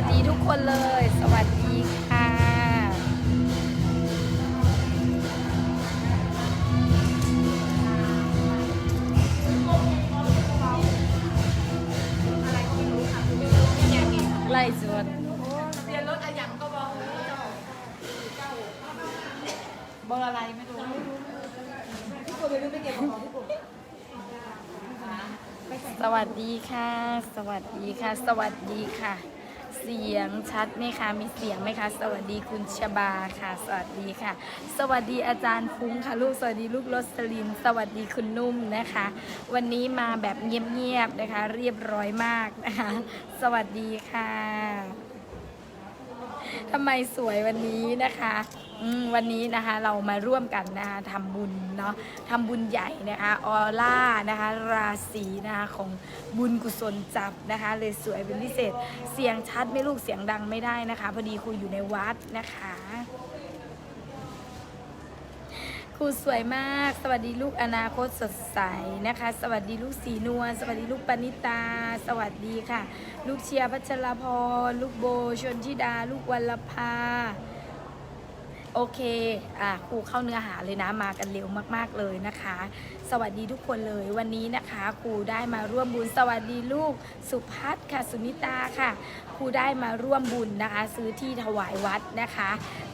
วัสดีทุกคนเลย สวัสดีค่ะ ไล่สวนเรียนรถอะหยังก็บอกเบอร์อะไรไม่รู้พี่กลัวไปรู้ไปเก็บของพี่กลัวสวัสดีค่ะ สวัสดีค่ะ สวัสดีค่ะ เสียงชัดไหมคะมีเสียงไหมคะ สวัสดีคุณชบาค่ะ สวัสดีค่ะ สวัสดีอาจารย์ฟุ้งค่ะ ลูกสวัสดีลูกรสลิน สวัสดีคุณนุ่มนะคะ วันนี้มาแบบเงียบๆนะคะ เรียบร้อยมากนะคะ สวัสดีค่ะ ทำไมสวยวันนี้นะคะอืมวันนี้นะคะเรามาร่วมกันนะคะทำบุญเนาะทำบุญใหญ่นะคะออร่านะคะราศีนะคะของบุญกุศลจับนะคะเลยสวยเป็นพิเศษ เสียงชัดไม่ลูกเสียงดังไม่ได้นะคะ พอดีคุยอยู่ในวัดนะคะ ครูสวยมาก สวัสดีลูกอนาคตสดใสนะคะ สวัสดีลูกสีนวลสวัสดีลูกปณิตา สวัสดีค่ะ ลูกเชียร์พัชรพร ลูกโบชนทิดา ลูกวัลภาโอเค อะครูเข้าเนื้อหาเลยนะ มากันเร็วมากๆเลยนะคะ สวัสดีทุกคนเลยวันนี้นะคะครูได้มาร่วมบุญ สวัสดีลูกสุพัฒน์ค่ะ สุนิตาค่ะ ครูได้มาร่วมบุญนะคะ ซื้อที่ถวายวัดนะคะ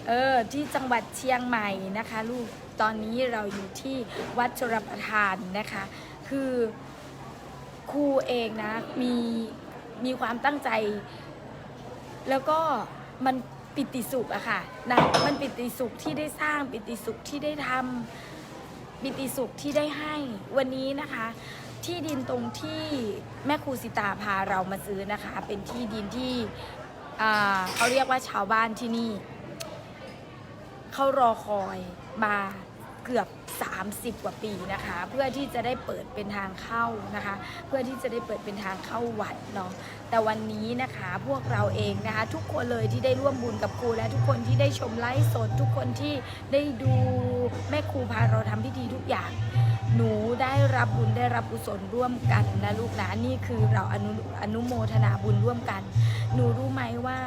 เออ ที่จังหวัดเชียงใหม่นะคะ ลูก ตอนนี้เราอยู่ที่วัดชรประทานนะคะ คือครูเองนะมีมีความตั้งใจ แล้วก็มันปิติสุขอะค่ะนะมันปิติสุขที่ได้สร้างปิติสุขที่ได้ทำปิติสุขที่ได้ให้ วันนี้นะคะ ที่ดินตรงที่แม่ครูสิตาพาเรามาซื้อนะคะ เป็นที่ดินที่เขาเรียกว่าชาวบ้านที่นี่ เขารอคอยมาเกือบ 30 กว่าปีนะคะ เพื่อที่จะได้เปิดเป็นทางเข้านะคะ เพื่อที่จะได้เปิดเป็นทางเข้าวัดเนาะแต่วันนี้นะคะพวกเราเองนะคะ ทุกคนเลยที่ได้ร่วมบุญกับครูและทุกคนที่ได้ชมไลฟ์สด ทุกคนที่ได้ดูแม่ครูพาเราทำพิธีทุกอย่าง หนูได้รับบุญได้รับกุศลร่วมกันนะลูกนะนี่คือเราอนุอนุโมทนาบุญร่วมกัน หนูรู้ไหมว่า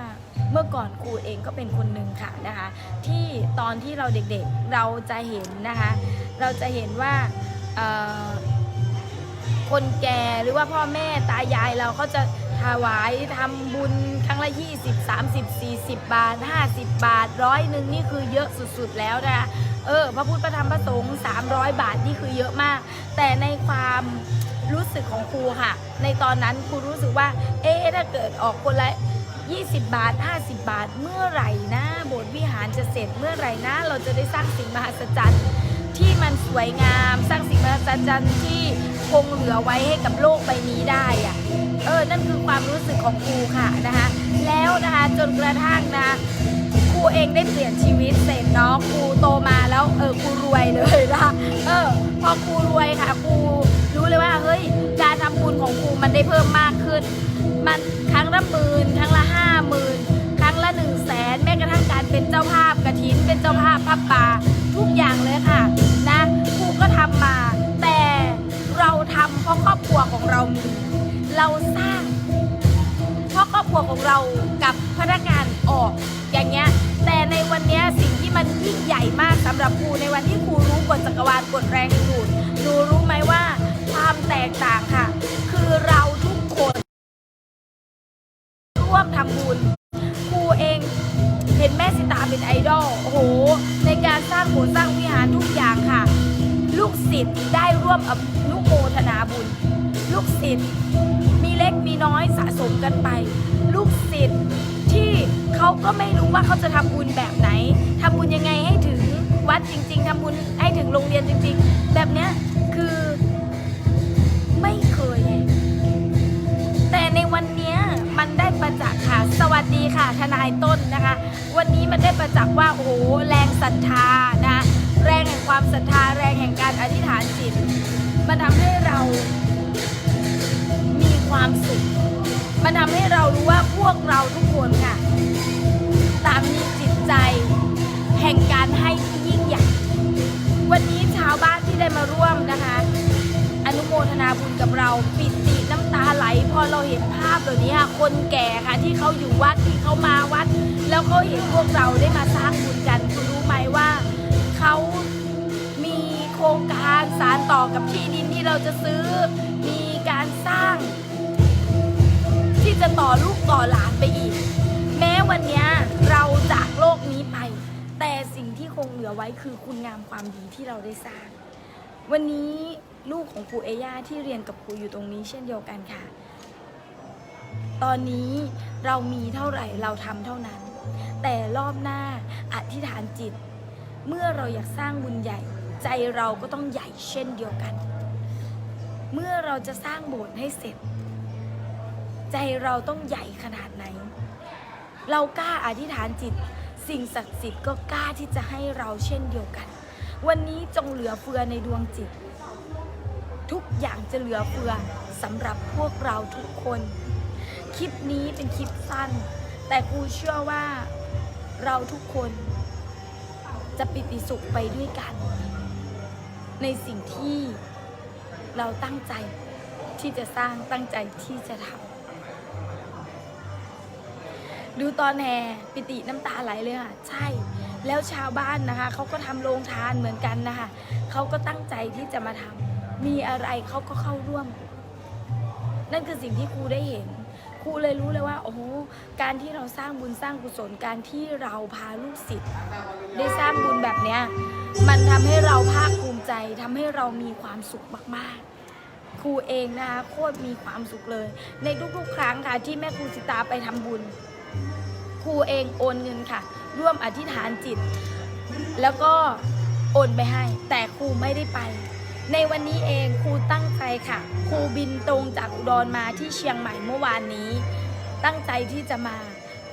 เมื่อก่อนครูเองก็เป็นคนหนึ่งค่ะนะคะ ที่ตอนที่เราเด็กๆเราจะเห็นนะคะ เราจะเห็นว่าคนแก่หรือว่าพ่อแม่ตายายเราเขาจะถวายทำบุญครั้งละ 20 30 40 บาท 50 บาทร้อยหนึ่งนี่คือเยอะสุดๆแล้วนะคะเออพระพุทธพระธรรมพระสงฆ์300 บาทนี่คือเยอะมาก แต่ในความรู้สึกของครูค่ะ ในตอนนั้นครูรู้สึกว่า เอ๊ะถ้าเกิดออกคนละ 20 บาท 50 บาทเมื่อไหร่นะโบสถ์วิหารจะเสร็จเมื่อไหร่นะ เราจะได้สร้างสิ่งมหัศจรรย์ที่มันสวยงาม สร้างสิ่งมหัศจรรย์ที่คงเหลือไว้ให้กับโลกใบนี้ได้อะเออนั่นคือความรู้สึกของครูค่ะนะคะแล้วนะคะจนกระทั่งนะครูเองได้เปลี่ยนชีวิตเสร็จเนาะครูโตมาแล้วเออครูรวยเลยนะคะเออพอครูรวยค่ะครูรู้เลยว่าเฮ้ยการทำบุญของครูมันได้เพิ่มมากขึ้น มันครั้งละหมื่นครั้งละห้าหมื่นครั้งละหนึ่งแสนแม้กระทั่งการเป็นเจ้าภาพกระถิน เป็นเจ้าภาพพับป่าทุกอย่างเลยค่ะนะครูก็ทำมา แต่เราทำเพราะครอบครัวของเรามีเราสร้างเพราะครอบครัวของเรากับพนักงานออกอย่างเงี้ยแต่ในวันเนี้ยสิ่งที่มันยิ่งใหญ่มากสำหรับครูในวันที่ครูรู้กฎจักรวาลกฎแรงดูดหนูรู้ไหมว่า ไอดอลโอ้โห ในการสร้างโบสถ์สร้างวิหารทุกอย่างค่ะ ลูกศิษย์ได้ร่วมอนุโมทนาบุญ ลูกศิษย์มีเล็กมีน้อยสะสมกันไป ลูกศิษย์ที่เขาก็ไม่รู้ว่าเขาจะทำบุญแบบไหนทำบุญยังไงให้ถึงวัดจริง ๆทำบุญให้ถึงโรงเรียนจริง ๆ แบบเนี้ยคือไม่เคย แต่ในวันเนี้ย มันได้ประจักษ์ค่ะ สวัสดีค่ะ ทนายต้นนะคะ วันนี้มันได้ประจักษ์ว่าโอ้โหแรงศรัทธานะแรงแห่งความศรัทธาแรงแห่งการอธิษฐานจิต มันทำให้เรามีความสุข มันทำให้เรารู้ว่าพวกเราทุกคนค่ะตางมีจิตใจ แห่งการให้ที่ยิ่งใหญ่วันนี้ชาวบ้านที่ได้มาร่วมนะคะ อนุโมทนาบุญกับเราปิติ พอเราเห็นภาพเหล่านี้ค่ะคนแก่ค่ะที่เขาอยู่วัดที่เขามาวัด แล้วเขาเห็นพวกเราได้มาสร้างบุญกันคุณรู้ไหมว่าเขามีโครงการสารต่อกับที่ดินที่เราจะซื้อ มีการสร้าง ที่จะต่อลูกต่อหลานไปอีก แม้วันนี้เราจากโลกนี้ไป แต่สิ่งที่คงเหลือไว้คือคุณงามความดีที่เราได้สร้าง วันนี้ลูกของครูเอย่าที่เรียนกับครูอยู่ตรงนี้เช่นเดียวกันค่ะ ตอนนี้เรามีเท่าไหร่เราทำเท่านั้น แต่รอบหน้าอธิษฐานจิต เมื่อเราอยากสร้างบุญใหญ่ ใจเราก็ต้องใหญ่เช่นเดียวกัน เมื่อเราจะสร้างโบสถ์ให้เสร็จ ใจเราต้องใหญ่ขนาดไหน เรากล้าอธิษฐานจิต สิ่งศักดิ์สิทธิ์ก็กล้าที่จะให้เราเช่นเดียวกัน วันนี้จงเหลือเฟือในดวงจิต ทุกอย่างจะเหลือเฟือสำหรับพวกเราทุกคน คลิปนี้เป็นคลิปสั้น แต่ครูเชื่อว่าเราทุกคนจะปิติสุขไปด้วยกัน ในสิ่งที่เราตั้งใจที่จะสร้างตั้งใจที่จะทำดูตอนแห่ปิติน้ำตาไหลเลยค่ะ ใช่แล้วชาวบ้านนะคะเขาก็ทำโรงทานเหมือนกันนะคะเขาก็ตั้งใจที่จะมาทำมีอะไรเขาก็เข้าร่วม นั่นคือสิ่งที่ครูได้เห็น รูเลยรู้เลยว่าโอ้โหการที่เราสร้างบุญสร้างกุศลการที่เราพาลูกศิษย์ได้สร้างบุญแบบเนี้ยมันทำให้เราภาคภูมิใจทำให้เรามีความสุขมากๆ ครูเองนะคะโคตรมีความสุขเลย ในทุกๆ ครั้งค่ะที่แม่ครูสิตาไปทำบุญ ครูเองโอนเงินค่ะ ร่วมอธิษฐานจิต แล้วก็โอนไปให้ แต่ครูไม่ได้ไป ในวันนี้เองครูตั้งใจค่ะ ครูบินตรงจากอุดรมาที่เชียงใหม่เมื่อวานนี้ ตั้งใจที่จะมา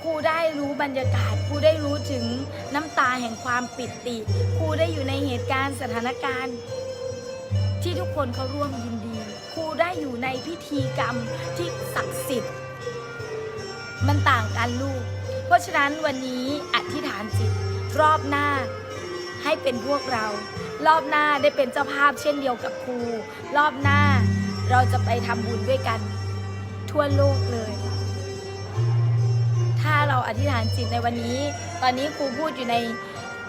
ครูได้รู้บรรยากาศ ครูได้รู้ถึงน้ำตาแห่งความปิติ ครูได้อยู่ในเหตุการณ์สถานการณ์ ที่ทุกคนเขาร่วมยินดี ครูได้อยู่ในพิธีกรรมที่ศักดิ์สิทธิ์ มันต่างกันลูก เพราะฉะนั้นวันนี้อธิษฐานจิตรอบหน้าให้เป็นพวกเรา รอบหน้าได้เป็นเจ้าภาพเช่นเดียวกับครูรอบหน้าเราจะไปทำบุญด้วยกันทั่วโลกเลย ถ้าเราอธิษฐานจิตในวันนี้ ตอนนี้ครูพูดอยู่ใน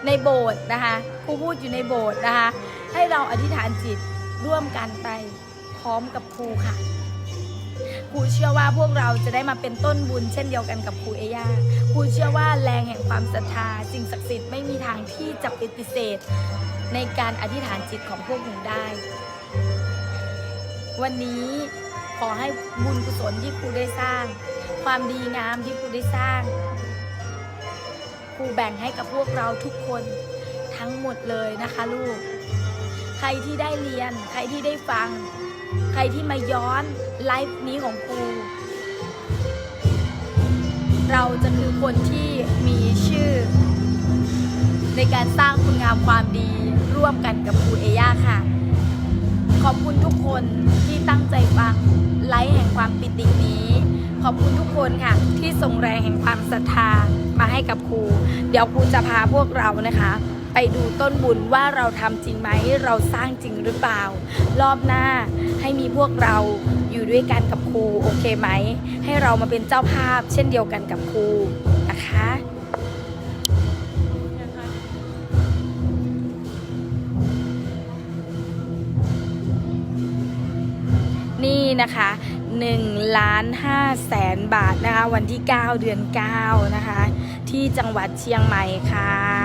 ในโบสถ์นะคะครูพูดอยู่ในโบสถ์นะคะ ให้เราอธิษฐานจิตร่วมกันไปพร้อมกับครูค่ะ ครูเชื่อว่าพวกเราจะได้มาเป็นต้นบุญเช่นเดียวกันกับครูเอย่าครูเชื่อว่าแรงแห่งความศรัทธาสิ่งศักดิ์สิทธิ์ไม่มีทางที่จะปฏิเสธ ในการอธิษฐานจิตของพวกหนูได้ วันนี้ขอให้บุญกุศลที่ครูได้สร้าง ความดีงามที่ครูได้สร้างครูแบ่งให้กับพวกเราทุกคนทั้งหมดเลยนะคะลูก ใครที่ได้เรียน ใครที่ได้ฟัง ใครที่มาย้อนไลฟ์นี้ของครูเราจะคือคนที่มีชื่อ ในการสร้างคุณงามความดีร่วมกันกับครูเอย่าค่ะ ขอบคุณทุกคนที่ตั้งใจฟังไลฟ์แห่งความปิตินี้ ขอบคุณทุกคนค่ะ ที่ส่งแรงแห่งความศรัทธามาให้กับครู เดี๋ยวครูจะพาพวกเรานะคะ ไปดูต้นบุญว่าเราทำจริงไหม เราสร้างจริงหรือเปล่า รอบหน้าให้มีพวกเราอยู่ด้วยกันกับครูโอเคไหม ให้เรามาเป็นเจ้าภาพเช่นเดียวกันกับครูนะคะนี่นะคะ1ล้าน5แสนบาทนะคะ วันที่ 9 เดือน 9 นะคะ ที่จังหวัดเชียงใหม่ค่ะ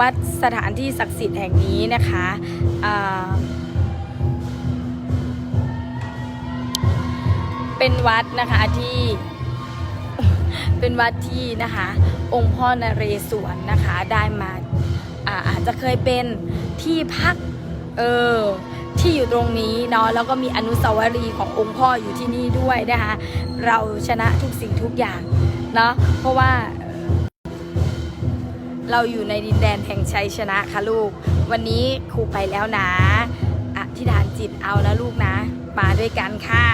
วัดสถานที่ศักดิ์สิทธิ์แห่งนี้นะคะเป็นวัดนะคะที่เป็นวัดที่นะคะองค์พ่อนเรศวรนะคะได้มาอาอาจจะเคยเป็นที่พักเออที่อยู่ตรงนี้เนาะแล้วก็มีอนุสาวรีย์ขององค์พ่ออยู่ที่นี่ด้วยนะคะเราชนะทุกสิ่งทุกอย่างเนาะเพราะว่า เราอยู่ในดินแดนแห่งชัยชนะค่ะลูก วันนี้ครูไปแล้วนะอธิษฐานจิตเอานะลูกนะ มาด้วยกันค่ะ